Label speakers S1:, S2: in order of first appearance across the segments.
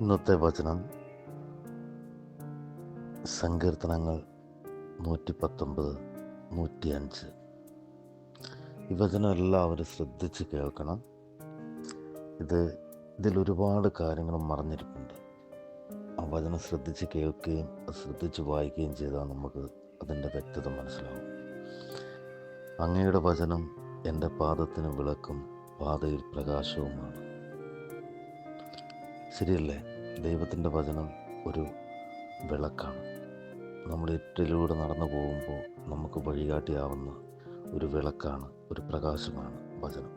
S1: ഇന്നത്തെ വചനം സങ്കീർത്തനങ്ങൾ നൂറ്റി പത്തൊമ്പത് നൂറ്റി അഞ്ച് ഈ വചനം എല്ലാവരും ശ്രദ്ധിച്ച് കേൾക്കണം. ഇത് ഇതിൽ ഒരുപാട് കാര്യങ്ങൾ മറഞ്ഞിരിപ്പുണ്ട്. ആ വചനം ശ്രദ്ധിച്ച് കേൾക്കുകയും ശ്രദ്ധിച്ച് വായിക്കുകയും ചെയ്താൽ നമുക്ക് അതിന്റെ വ്യക്തത മനസ്സിലാവും. അങ്ങയുടെ വചനം എന്റെ പാദത്തിന് വിളക്കും പാതയിൽ പ്രകാശവുമാണ്. ശരിയല്ലേ? ദൈവത്തിന്റെ വചനം ഒരു വിളക്കാണ്. നമ്മൾ ഇരുട്ടിലൂടെ നടന്നു പോകുമ്പോൾ നമുക്ക് വഴികാട്ടിയാവുന്ന ഒരു വിളക്കാണ് ഒരു പ്രകാശമാണ് വചനം.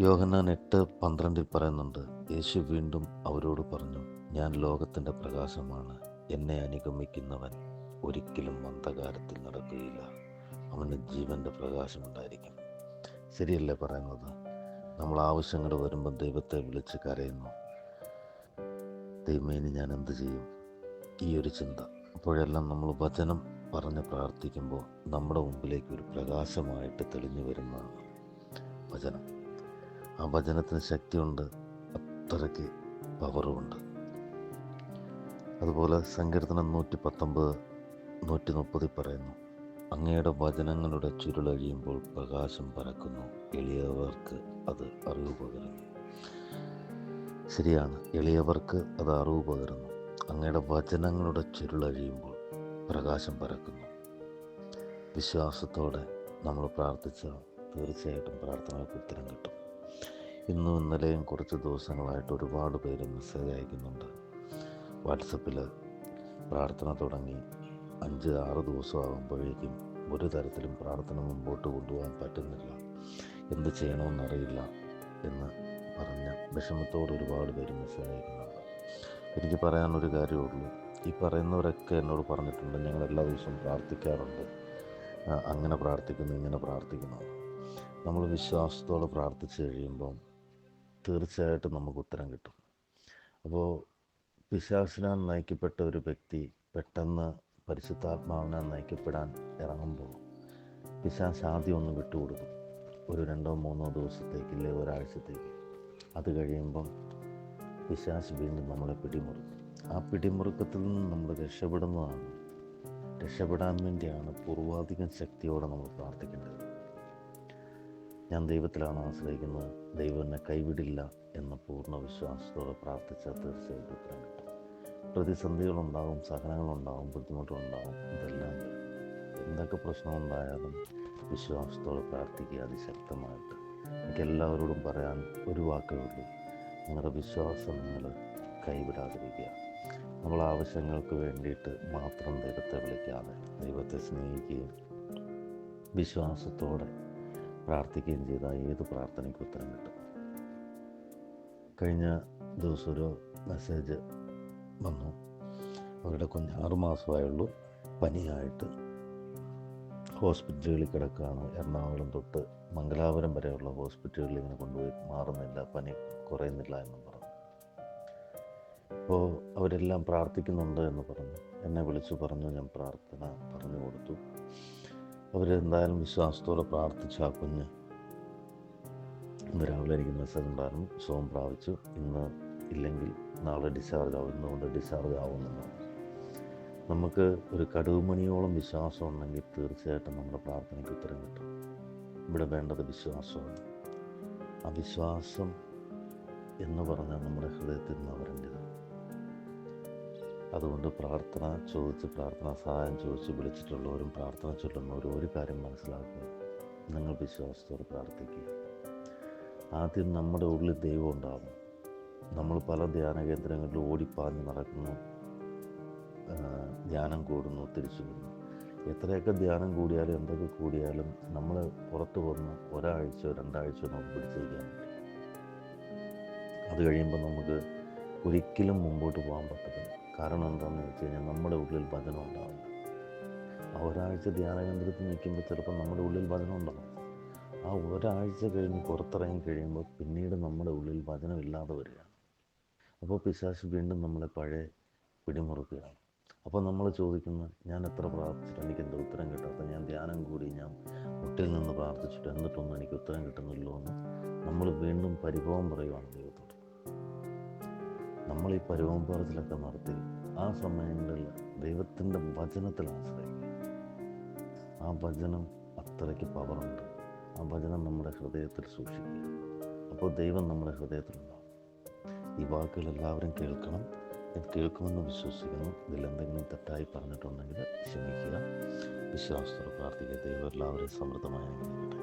S1: യോഹന്നാൻ എട്ട് പന്ത്രണ്ടിൽ പറയുന്നുണ്ട് യേശു വീണ്ടും അവരോട് പറഞ്ഞു ഞാൻ ലോകത്തിന്റെ പ്രകാശമാണ് എന്നെ അനുഗമിക്കുന്നവൻ ഒരിക്കലും അന്ധകാരത്തിൽ നടക്കുകയില്ല. അവന് ജീവന്റെ പ്രകാശമുണ്ടായിരിക്കും ശരിയല്ലേ പറയുന്നത്? നമ്മൾ ആവശ്യങ്ങൾ വരുമ്പോൾ ദൈവത്തെ വിളിച്ച് കരയുന്നു. ദൈവമേനി ഞാൻ എന്ത് ചെയ്യും? ഈ ഒരു ചിന്ത. അപ്പോഴെല്ലാം നമ്മൾ വചനം പറഞ്ഞ് പ്രാർത്ഥിക്കുമ്പോൾ നമ്മുടെ മുമ്പിലേക്ക് ഒരു പ്രകാശമായിട്ട് തെളിഞ്ഞു വരുന്നതാണ് വചനം. ആ വചനത്തിന് ശക്തിയുണ്ട് അത്രയ്ക്ക് പവറുമുണ്ട്. അതുപോലെ സങ്കീർത്തനം നൂറ്റി പത്തൊമ്പത് നൂറ്റി മുപ്പതിൽ പറയുന്നു അങ്ങയുടെ വചനങ്ങളുടെ ചുരുളഴിയുമ്പോൾ പ്രകാശം പരക്കുന്നു എളിയവർക്ക് അത് അറിവ് പകരുന്നു. ശരിയാണ്. എളിയവർക്ക് അത് അറിവ് പകരുന്നു. അങ്ങയുടെ വചനങ്ങളുടെ ചുരുളഴിയുമ്പോൾ പ്രകാശം പരക്കുന്നു വിശ്വാസത്തോടെ നമ്മൾ പ്രാർത്ഥിച്ചാൽ തീർച്ചയായിട്ടും പ്രാർത്ഥനകൾക്ക് ഉത്തരം കിട്ടും. ഇന്നും ഇന്നലെയും കുറച്ച് ദിവസങ്ങളായിട്ട് ഒരുപാട് പേര് മെസ്സേജ് അയക്കുന്നുണ്ട്. വാട്സപ്പിൽ പ്രാർത്ഥന തുടങ്ങി. അഞ്ച് ആറ് ദിവസമാകുമ്പോഴേക്കും ഒരു തരത്തിലും പ്രാർത്ഥന മുമ്പോട്ട് കൊണ്ടുപോകാൻ പറ്റുന്നില്ല. എന്ത് ചെയ്യണമെന്നറിയില്ല എന്ന് പറഞ്ഞ വിഷമത്തോട് ഒരുപാട് പേര് മെസ്സേജ് എനിക്ക് പറയാനൊരു കാര്യമുള്ളൂ ഈ പറയുന്നവരൊക്കെ എന്നോട് പറഞ്ഞിട്ടുണ്ട് ഞങ്ങൾ എല്ലാ ദിവസവും പ്രാർത്ഥിക്കാറുണ്ട്. അങ്ങനെ പ്രാർത്ഥിക്കുന്നു ഇങ്ങനെ പ്രാർത്ഥിക്കുന്നു. നമ്മൾ വിശ്വാസത്തോടെ പ്രാർത്ഥിച്ചു കഴിയുമ്പം തീർച്ചയായിട്ടും നമുക്ക് ഉത്തരം കിട്ടും. അപ്പോൾ പിശാസിനാൽ നയിക്കപ്പെട്ട ഒരു വ്യക്തി പെട്ടെന്ന് പരിശുദ്ധാത്മാവിനാൽ നയിക്കപ്പെടാൻ ഇറങ്ങുമ്പോൾ പിശാ ആദ്യം ഒന്ന് വിട്ടുകൊടുക്കും. ഒരു രണ്ടോ മൂന്നോ ദിവസത്തേക്ക് ഇല്ലേ ഒരാഴ്ചത്തേക്ക്. അത് കഴിയുമ്പം പിശാസ് വീണ്ടും നമ്മളെ പിടിമുറുക്കും. ആ പിടിമുറുക്കത്തിൽ നിന്ന് നമ്മൾ രക്ഷപ്പെടുന്നതാണ്. രക്ഷപ്പെടാൻ വേണ്ടിയാണ് പൂർവാധികം ശക്തിയോടെ നമ്മൾ പ്രാർത്ഥിക്കേണ്ടത്. ഞാൻ ദൈവത്തിലാണ് ആശ്രയിക്കുന്നത്. ദൈവം എന്നെ കൈവിടില്ല എന്ന പൂർണ വിശ്വാസത്തോടെ പ്രാർത്ഥിച്ചാൽ തീർച്ചയായിട്ടും ഉത്തരം സഹനങ്ങളുണ്ടാകും ബുദ്ധിമുട്ടുകളുണ്ടാകും ഇതെല്ലാം എന്തൊക്കെ പ്രശ്നമുണ്ടായാലും വിശ്വാസത്തോടെ പ്രാർത്ഥിക്കുക അതിശക്തമായിട്ട്. എനിക്ക് എല്ലാവരോടും പറയാൻ ഒരു വാക്കേ ഉള്ളൂ. നിങ്ങളുടെ വിശ്വാസം നിങ്ങൾ കൈവിടാതിരിക്കുക. നമ്മൾ ആവശ്യങ്ങൾക്ക് വേണ്ടിയിട്ട് മാത്രം ദൈവത്തെ വിളിക്കാതെ ദൈവത്തെ സ്നേഹിക്കുകയും വിശ്വാസത്തോടെ പ്രാർത്ഥിക്കുകയും ചെയ്താൽ ഏത് പ്രാർത്ഥനയ്ക്കും ഉത്തരം കിട്ടും. കഴിഞ്ഞ ദിവസം ഒരു മെസ്സേജ് വന്നു. അവരുടെ കുഞ്ഞ് ആറുമാസമായുള്ളൂ പനിയായിട്ട് ഹോസ്പിറ്റലുകളിൽ കിടക്കുകയാണ്. എറണാകുളം തൊട്ട് മംഗലാപുരം വരെയുള്ള ഹോസ്പിറ്റലുകളിൽ ഇങ്ങനെ കൊണ്ടുപോയി മാറുന്നില്ല. പനി കുറയുന്നില്ല എന്ന് പറഞ്ഞു. അപ്പോൾ അവരെല്ലാം പ്രാർത്ഥിക്കുന്നുണ്ട് എന്ന് പറഞ്ഞു. എന്നെ വിളിച്ചു പറഞ്ഞു. ഞാൻ പ്രാർത്ഥന പറഞ്ഞു കൊടുത്തു. അവരെന്തായാലും വിശ്വാസത്തോടെ പ്രാർത്ഥിച്ചു ആ കുഞ്ഞ് രാവിലെ എനിക്ക് മെസ്സേജ് ഉണ്ടായിരുന്നു. സുഖം പ്രാപിച്ചു. ഇന്ന് ഇല്ലെങ്കിൽ നാളെ ഡിസ്ചാർജ് ആവും ഇന്നുകൊണ്ട് ഡിസ്ചാർജ് ആവുമെന്ന് നമുക്ക് ഒരു കടുകുമണിയോളം വിശ്വാസം ഉണ്ടെങ്കിൽ തീർച്ചയായിട്ടും നമ്മുടെ പ്രാർത്ഥനയ്ക്ക് ഉത്തരം കിട്ടും. ഇവിടെ വേണ്ടത് വിശ്വാസമാണ്. ആ വിശ്വാസം എന്ന് പറഞ്ഞാൽ നമ്മുടെ ഹൃദയത്തിൽ നിന്ന് വരേണ്ടത്. അതുകൊണ്ട് പ്രാർത്ഥന ചോദിച്ച് പ്രാർത്ഥന സഹായം ചോദിച്ച് വിളിച്ചിട്ടുള്ളവരും പ്രാർത്ഥന ചൊല്ലുന്നവരും ഒരു കാര്യം മനസ്സിലാക്കുക. നിങ്ങൾ വിശ്വാസത്തോടെ പ്രാർത്ഥിക്കുക. ആദ്യം നമ്മുടെ ഉള്ളിൽ ദൈവം ഉണ്ടാകും നമ്മൾ പല ധ്യാന കേന്ദ്രങ്ങളിലും ഓടിപ്പാഞ്ഞ് നടക്കുന്നു. ധ്യാനം കൂടുന്നു തിരിച്ചു വരുന്നു. എത്രയൊക്കെ ധ്യാനം കൂടിയാലും എന്തൊക്കെ കൂടിയാലും നമ്മൾ പുറത്ത് വന്ന് ഒരാഴ്ചയോ രണ്ടാഴ്ചയോ നമുക്ക് പിടിച്ചിരിക്കാൻ പറ്റും. അത് കഴിയുമ്പോൾ നമുക്ക് ഒരിക്കലും മുമ്പോട്ട് പോകാൻ പറ്റത്തില്ല. കാരണം എന്താണെന്ന് വെച്ച് കഴിഞ്ഞാൽ നമ്മുടെ ഉള്ളിൽ ഭജന ഉണ്ടാവും ഒരാഴ്ച ധ്യാന കേന്ദ്രത്തിൽ നിൽക്കുമ്പോൾ ചിലപ്പോൾ നമ്മുടെ ഉള്ളിൽ ഭജന ഉണ്ടാവും. ആ ഒരാഴ്ച കഴിഞ്ഞ് പുറത്തിറങ്ങി കഴിയുമ്പോൾ പിന്നീട് നമ്മുടെ ഉള്ളിൽ ഭജനമില്ലാതെ വരികയാണ്. അപ്പോൾ പിശാശ് വീണ്ടും നമ്മളെ പഴയ പിടിമുറുക്കുകയാണ്. അപ്പോൾ നമ്മൾ ചോദിക്കുന്ന ഞാൻ എത്ര പ്രാർത്ഥിച്ചിട്ട് എനിക്ക് എന്താ ഉത്തരം കിട്ടാത്ത ഞാൻ ധ്യാനം കൂടി ഞാൻ മുട്ടിൽ നിന്ന് പ്രാർത്ഥിച്ചിട്ട് എന്നിട്ടൊന്നും എനിക്ക് ഉത്തരം കിട്ടുന്നില്ലോ എന്ന് നമ്മൾ വീണ്ടും പരിഭവം പറയുവാണ് ദൈവത്തോട്. നമ്മൾ ഈ പരിഭവം പറച്ചിലൊക്കെ നടത്തി ആ സമയങ്ങളിൽ ദൈവത്തിന്റെ വചനത്തിൽ ആശ്രയിക്കുക. ആ വചനം അത്രയ്ക്ക് പവറുണ്ട്. ആ വചനം നമ്മുടെ ഹൃദയത്തിൽ സൂക്ഷിക്കുക. അപ്പോൾ ദൈവം നമ്മുടെ ഹൃദയത്തിലുണ്ടാവും ഈ വാക്കുകൾ എല്ലാവരും കേൾക്കണം. ഞാൻ കേൾക്കുമെന്ന് വിശ്വസിക്കുന്നു. ഇതിലെന്തെങ്കിലും തെറ്റായി പറഞ്ഞിട്ടുണ്ടെങ്കിൽ ക്ഷമിക്കുക. വിശ്വാസത്തോടെ പ്രാർത്ഥിക്കുക. ദൈവം എല്ലാവരെയും സമൃദ്ധമായി അനുഗ്രഹിക്കട്ടെ.